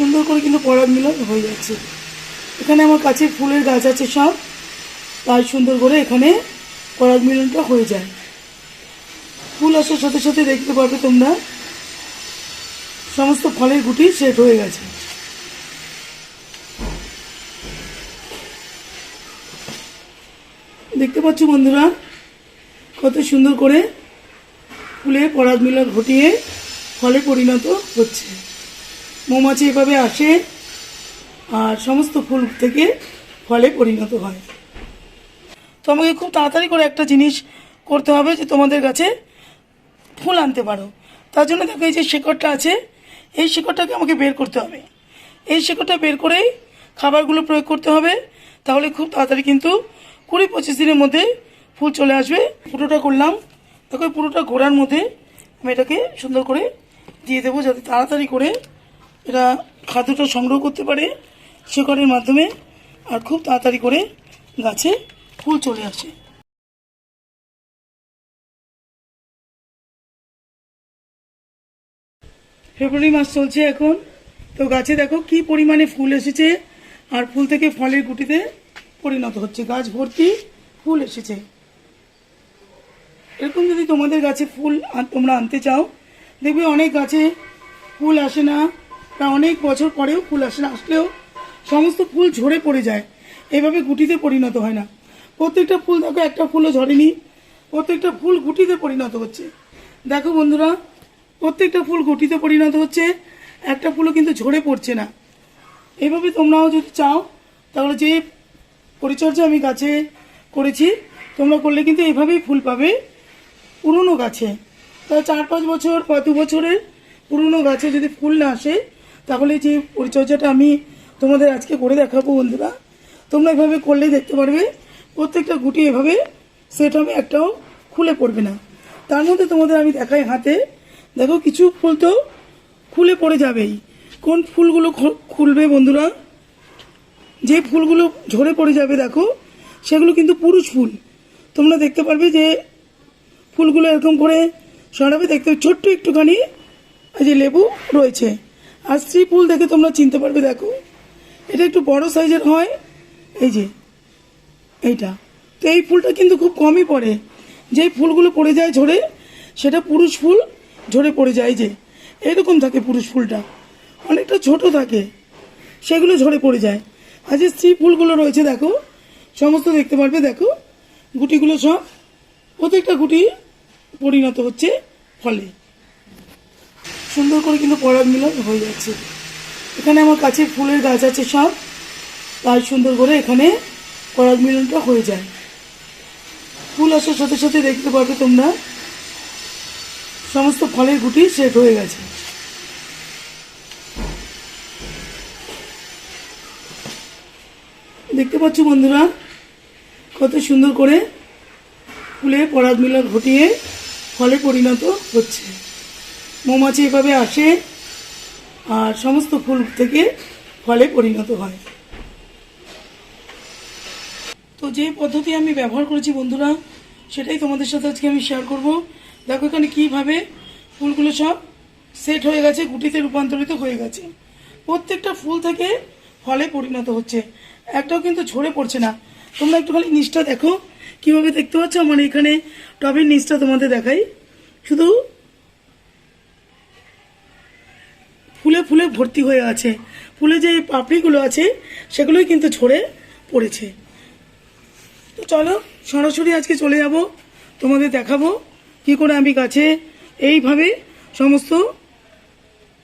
সুন্দর করে কিন্তু পরাগ মিলন হয়ে যাচ্ছে। এখানে আমার কাছে ফুলের গাছ আছে সব। তাই সুন্দর করে এখানে পরাগ মিলনটা হয়ে যায়। ফুল আসার সাথে সাথে দেখতে পাবে তোমরা, সমস্ত ফলের গুটি সেট হয়ে গেছে। দেখতে পাচ্ছ বন্ধুরা, কত সুন্দর করে ফুলে পরাগ মিলন ঘটিয়ে ফলে পরিণত হচ্ছে। মৌমাছি এভাবে আসে আর সমস্ত ফুল থেকে ফলে পরিণত হয়। তো আমাকে খুব তাড়াতাড়ি করে একটা জিনিস করতে হবে যে তোমাদের কাছে ফুল আনতে পারো। তার জন্য দেখো এই যে শেকড়টা আছে, এই শেকড়টাকে আমাকে বের করতে হবে। এই শেকড়টা বের করেই খাবারগুলো প্রয়োগ করতে হবে। তাহলে খুব তাড়াতাড়ি কিন্তু কুড়ি পঁচিশ দিনের মধ্যে ফুল চলে আসবে। পুরোটা করলাম। দেখো পুরোটা ঘোরার মধ্যে আমি এটাকে সুন্দর করে দিয়ে দেবো যাতে তাড়াতাড়ি করে এরা খাদ্যটা সংগ্রহ করতে পারে শেকড়ের মাধ্যমে আর খুব তাড়াতাড়ি করে গাছে ফুল চলে আসে। ফেব্রুয়ারি মাস চলছে এখন। তো গাছে দেখো কি পরিমাণে ফুল এসেছে আর ফুল থেকে ফলের গুটিতে পরিণত হচ্ছে। গাছ ভর্তি ফুল এসেছে। এরকম যদি তোমাদের গাছে ফুল তোমরা আনতে চাও, দেখবে অনেক গাছে ফুল আসে না। বা অনেক বছর পরেও ফুল আসে আসলেও সমস্ত ফুল ঝরে পড়ে যায়। এভাবে গুটিতে পরিণত হয় না। প্রত্যেকটা ফুল দেখো, একটা ফুলও ঝরেনি। প্রত্যেকটা ফুল গুটিতে পরিণত হচ্ছে। দেখো বন্ধুরা, প্রত্যেকটা ফুল গুটিতে পরিণত হচ্ছে, একটা ফুলও কিন্তু ঝরে পড়ছে না। এভাবে তোমরাও যদি চাও, তাহলে যে পরিচর্যা আমি গাছে করেছি, তোমরা করলে কিন্তু এভাবেই ফুল পাবে পুরনো গাছে। তা চার পাঁচ বছর বা দু বছরের পুরনো গাছে যদি ফুল না আসে তাহলে যে পরিচর্যাটা আমি তোমাদের আজকে করে দেখাবো বন্ধুরা, তোমরা এভাবে করলে দেখতে পারবে, প্রত্যেকটা গুটি এভাবে সেট হবে একটাও খুলে পড়বে না। তার মধ্যে তোমাদের আমি দেখাই হাতে, দেখো কিছু ফুল তো খুলে পড়ে যাবেই। কোন ফুলগুলো খুলবে বন্ধুরা? যে ফুলগুলো ঝরে পড়ে যাবে দেখো, সেগুলো কিন্তু পুরুষ ফুল। তোমরা দেখতে পারবে যে ফুলগুলো এরকম করে সরাবে, দেখতে ছোট্ট একটুখানি যে লেবু রয়েছে। আর স্ত্রী ফুল দেখে তোমরা চিনতে পারবে, দেখো। এটা একটু বড় সাইজের হয়। এই যে, এইটা। তো এই ফুলটা কিন্তু খুব কমই পড়ে। যেই ফুলগুলো পড়ে যায় ঝরে, সেটা পুরুষ ফুল ঝরে পড়ে যায় যে। এরকম থাকে পুরুষ ফুলটা। অনেকটা ছোট থাকে, সেগুলো ঝরে পড়ে যায়। আর যে স্ত্রী ফুলগুলো রয়েছে, দেখো, সমস্ত দেখতে পারবে, দেখো। গুটিগুলো সব, প্রত্যেকটা গুটি পরিণত হচ্ছে ফলে। সুন্দর করে কিন্তু পরাগ মিলন হয়ে যাচ্ছে। এখানে আমার কাছে ফুলের গাছ আছে সব। তাই সুন্দর করে এখানে পরাগ মিলনটা হয়ে যায়। ফুল আসার সাথে সাথে দেখতে পারবে তোমরা, সমস্ত ফলের গুটি সেট হয়ে গেছে। দেখতে পাচ্ছ বন্ধুরা, কত সুন্দর করে ফুলে পরাগ মিলন ঘটিয়ে ফলে পরিণত হচ্ছে। মৌমাছি এভাবে আসে আর সমস্ত ফুল থেকে ফলে পরিণত হয়। তো যে পদ্ধতি আমি ব্যবহার করেছি বন্ধুরা, সেটাই তোমাদের সাথে আজকে আমি শেয়ার করব। দেখো এখানে কীভাবে ফুলগুলো সব সেট হয়ে গেছে, গুটিতে রূপান্তরিত হয়ে গেছে। প্রত্যেকটা ফুল থেকে ফলে পরিণত হচ্ছে। একটাও কিন্তু ঝরে পড়ছে না। তোমরা একটু খালি নিচটা দেখো। কীভাবে দেখতে পাচ্ছ? আমার এখানে টবের নিচটা তোমাদের দেখাই। শুধু ফুলে ফুলে ভর্তি হয়ে আছে। ফুলে যে পাপড়িগুলো আছে, সেগুলোই কিন্তু ঝরে পড়েছে। তো চলো, সরাসরি আজকে চলে যাব, তোমাদের দেখাবো কি করে আমি গাছে এইভাবে সমস্ত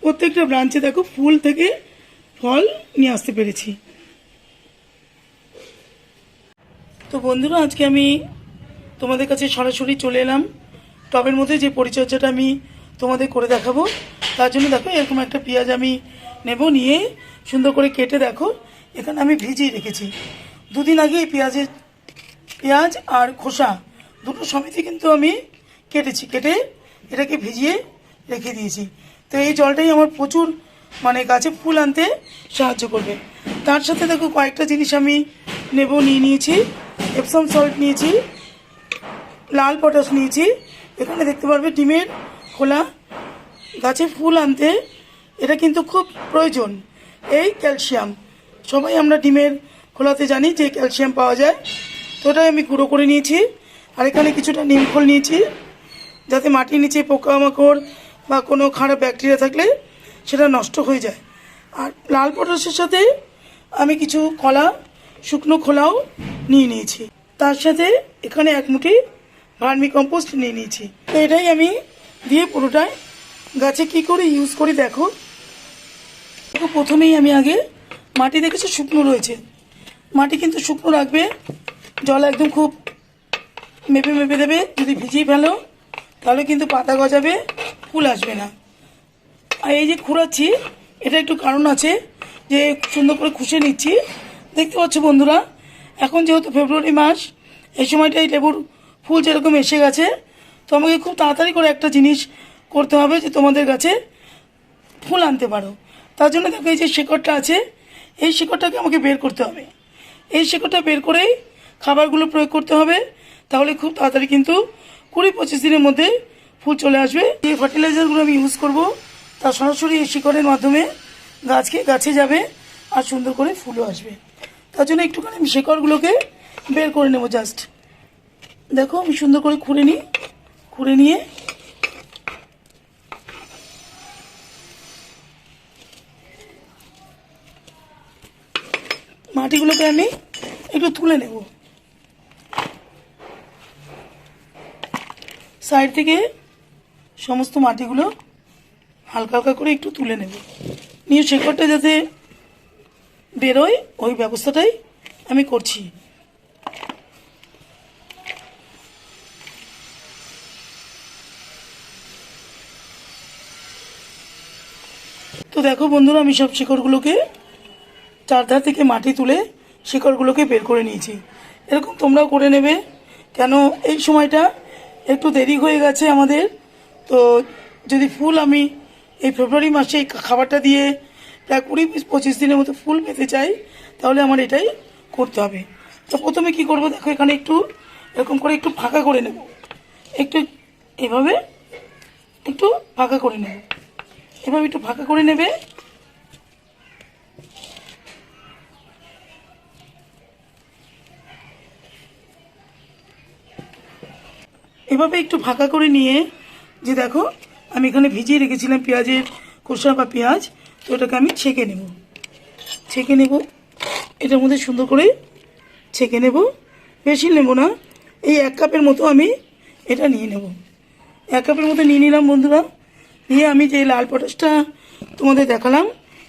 প্রত্যেকটা ব্রাঞ্চে দেখো ফুল থেকে ফল নিয়ে আসতে পেরেছি। তো বন্ধুরা, আজকে আমি তোমাদের কাছে সরাসরি চলে এলাম। টবের মধ্যে যে পরিচর্যাটা আমি তোমাদের করে দেখাবো তার জন্য দেখো, এরকম একটা পেঁয়াজ আমি নেব, নিয়ে সুন্দর করে কেটে দেখো। এখানে আমি ভিজিয়ে রেখেছি। দুদিন আগে এই পেঁয়াজের পেঁয়াজ আর খোসা দুটো সমিতি কিন্তু আমি কেটেছি। কেটে এটাকে ভিজিয়ে রেখে দিয়েছি। তো এই জলটাই আমার প্রচুর মানে গাছে ফুল আনতে সাহায্য করবে। তার সাথে দেখো, কয়েকটা জিনিস আমি নেব, নিয়ে নিয়েছি। এপসম সল্ট নিয়েছি, লাল পটাশ নিয়েছি। এখানে দেখতে পারবে, ডিমের খোলা গাছে ফুল আনতে, এটা কিন্তু খুব প্রয়োজন। এই ক্যালসিয়াম। সবাই আমরা ডিমের খোলাতে জানি যে ক্যালসিয়াম পাওয়া যায়। তো ওটাই আমি গুঁড়ো করে নিয়েছি। আর এখানে কিছুটা নিম খোল নিয়েছি, যাতে মাটির নিচে পোকামাকড় বা কোনো খারাপ ব্যাকটেরিয়া থাকলে সেটা নষ্ট হয়ে যায়। আর লাল পটাশের সাথে আমি কিছু কলা, শুকনো খোলাও নিয়ে নিয়েছি। তার সাথে এখানে এক মুঠি ভার্মি কম্পোস্ট নিয়ে নিয়েছি। তো এটাই আমি দিয়ে পুরোটাই গাছে কি করে ইউজ করি দেখো। প্রথমেই আমি আগে মাটি দেখেছি, শুকনো রয়েছে। মাটি কিন্তু শুকনো রাখবে, জল একদম খুব মেপে মেপে দেবে, যদি ভিজিয়ে ফেলো, তাহলে কিন্তু পাতা গজাবে, ফুল আসবে না। আর এই যে খুঁড়াচ্ছি, এটা একটু কারণ আছে যে সুন্দর করে খুশে নিচ্ছি। দেখতে পাচ্ছ বন্ধুরা, এখন যেহেতু ফেব্রুয়ারি মাস, এই সময়টাই লেবুর ফুল যেরকম এসে গেছে, তো আমাকে খুব তাড়াতাড়ি করে একটা জিনিস করতে হবে যে তোমাদের কাছে ফুল আনতে পারো। তার জন্য দেখো এই যে শেকড়টা আছে, এই শেকড়টাকে আমাকে বের করতে হবে। এই শেকড়টা বের করেই খাবারগুলো প্রয়োগ করতে হবে। তাহলে খুব তাড়াতাড়ি কিন্তু কুড়ি পঁচিশ দিনের মধ্যে ফুল চলে আসবে। যে ফার্টিলাইজারগুলো আমি ইউজ করব। তা সরাসরি এই শিকড়ের মাধ্যমে গাছকে গাছে যাবে আর সুন্দর করে ফুলও আসবে। তার জন্য একটুখানি আমি শিকড়গুলোকে বের করে নেব জাস্ট দেখো আমি সুন্দর করে খুঁড়ে নিই, খুঁড়ে নিয়ে মাটিগুলোকে আমি একটু তুলে নেব। সাইড থেকে সমস্ত মাটিগুলো হালকা হালকা করে একটু তুলে নেব। নিয়ে শেকড়টা যাতে বেরোয়, ওই ব্যবস্থাটাই আমি করছি। তো দেখো বন্ধুরা, আমি সব শিকড়গুলোকে চারধার থেকে মাটি তুলে শিকড়গুলোকে বের করে নিয়েছি। এরকম তোমরাও করে নেবে। কেন এই সময়টা একটু দেরি হয়ে গেছে আমাদের। তো যদি ফুল আমি এই ফেব্রুয়ারি মাসে খাবারটা দিয়ে প্রায় কুড়ি পঁচিশ দিনের মতো ফুল পেতে চাই, তাহলে আমার এটাই করতে হবে। তো প্রথমে কি করব দেখো, এখানে একটু এরকম করে একটু ফাঁকা করে নেব। একটু এভাবে একটু ফাঁকা করে নেব। এভাবে একটু ফাঁকা করে নেবে। এভাবে একটু ফাঁকা করে নিয়ে, যে দেখো, আমি এখানে ভিজিয়ে রেখেছিলাম পেঁয়াজের খোসা বা পেঁয়াজ, তো ওটাকে আমি ছেঁকে নেব। ছেঁকে নেব, এটার মধ্যে সুন্দর করে ছেঁকে নেব। বেশি নেব না, এই এক কাপের মতো আমি এটা নিয়ে নেব। এক কাপের মতো নিয়ে নিলাম বন্ধুরা। নিয়ে আমি যে লাল পটাশটা তোমাদের দেখালাম,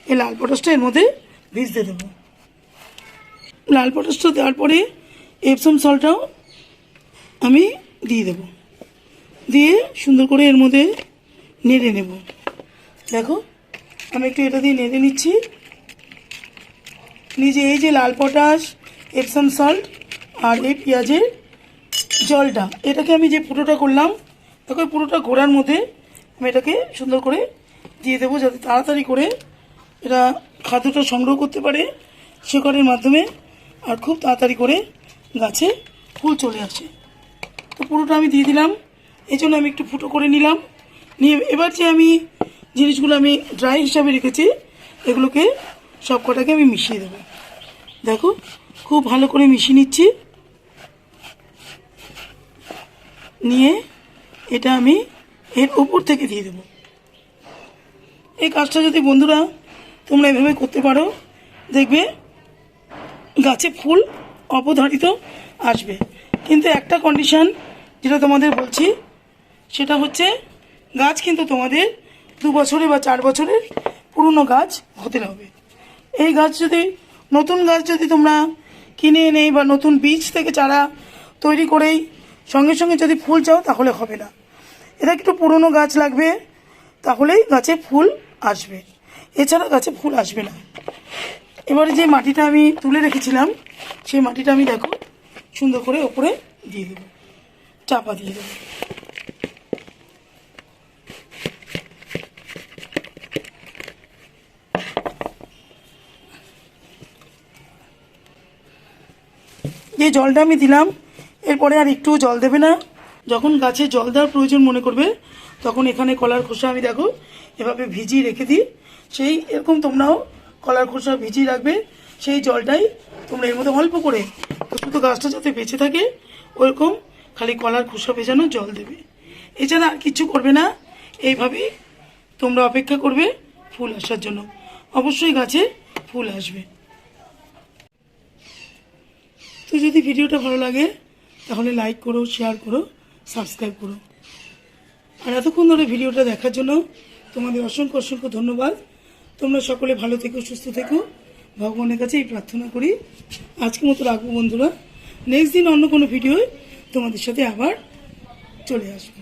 এই লাল পটাশটা এর মধ্যে ভিজতে দেবো। লাল পটাশটা দেওয়ার পরে এপসম সলটাও আমি দিয়ে দেব। দিয়ে সুন্দর করে এর মধ্যে নেড়ে নেব। দেখো, আমি একটু এটা দিয়ে নেড়ে নিচ্ছি। নিজে এই যে লাল পটাশ এপসাম সল্ট আর এই পেঁয়াজের জলটা, এটাকে আমি যে পুরোটা করলাম এই পুরোটা ঘোরার মধ্যে আমি এটাকে সুন্দর করে দিয়ে দেবো যাতে তাড়াতাড়ি করে এটা খাদ্যটা সংগ্রহ করতে পারে শেকড়ের মাধ্যমে আর খুব তাড়াতাড়ি করে গাছে ফুল চলে আসে। তো পুরোটা আমি দিয়ে দিলাম। এই জন্য আমি একটু ফুটো করে নিলাম। নিয়ে এবার যে আমি জিনিসগুলো আমি ড্রাই হিসাবে রেখেছি, এগুলোকে সব কটাকে আমি মিশিয়ে দেবো। দেখো, খুব ভালো করে মিশিয়ে নিচ্ছি। নিয়ে এটা আমি এর উপর থেকে দিয়ে দেবো। এই কাজটা যদি বন্ধুরা তোমরা এভাবে করতে পারো, দেখবে গাছে ফুল অপধারিত আসবে। কিন্তু একটা কন্ডিশন যেটা তোমাদের বলছি সেটা হচ্ছে গাছ কিন্তু তোমাদের দু বছরে বা চার বছরের পুরনো গাছ হতে হবে। এই গাছ যদি, নতুন গাছ যদি তোমরা কিনে এনে বা নতুন বীজ থেকে চারা তৈরি করেই সঙ্গে সঙ্গে যদি ফুল চাও তাহলে হবে না। এটা একটু পুরনো গাছ লাগবে, তাহলেই গাছে ফুল আসবে। এছাড়া গাছে ফুল আসবে না। এবারে যে মাটিটা আমি তুলে রেখেছিলাম, সেই মাটিটা আমি দেখো সুন্দর করে ওপরে দিয়ে দেবো, চাপা দিয়ে দেবো। যে জলটা আমি দিলাম, এরপরে আর একটু জল দেবে না। যখন গাছে জল দেওয়ার প্রয়োজন মনে করবে, তখন এখানে কলার খোসা আমি দেখো, এভাবে ভিজিয়ে রেখে দিই। সেই এরকম তোমরাও কলার খোসা ভিজিয়ে রাখবে, সেই জলটাই তোমরা এর মধ্যে অল্প করে, শুধু গাছটা যাতে বেঁচে থাকে, ওরকম খালি কলার খোসা ভেজানো জল দেবে। এছাড়া আর কিছু করবে না, এইভাবে তোমরা অপেক্ষা করবে ফুল আসার জন্য। অবশ্যই গাছে ফুল আসবে। তো যদি ভিডিওটা ভালো লাগে, তাহলে লাইক করো শেয়ার করো সাবস্ক্রাইব করো। আর এতক্ষণ ধরে ভিডিওটা দেখার জন্য তোমাদের অসংখ্য অসংখ্য ধন্যবাদ। তোমরা সকলে ভালো থেকো, সুস্থ থেকো। ভগবানের কাছে এই প্রার্থনা করি। আজকে মতো রাখব বন্ধুরা। নেক্সট দিন অন্য কোনো ভিডিওয় তোমাদের সাথে আবার চলে আসব।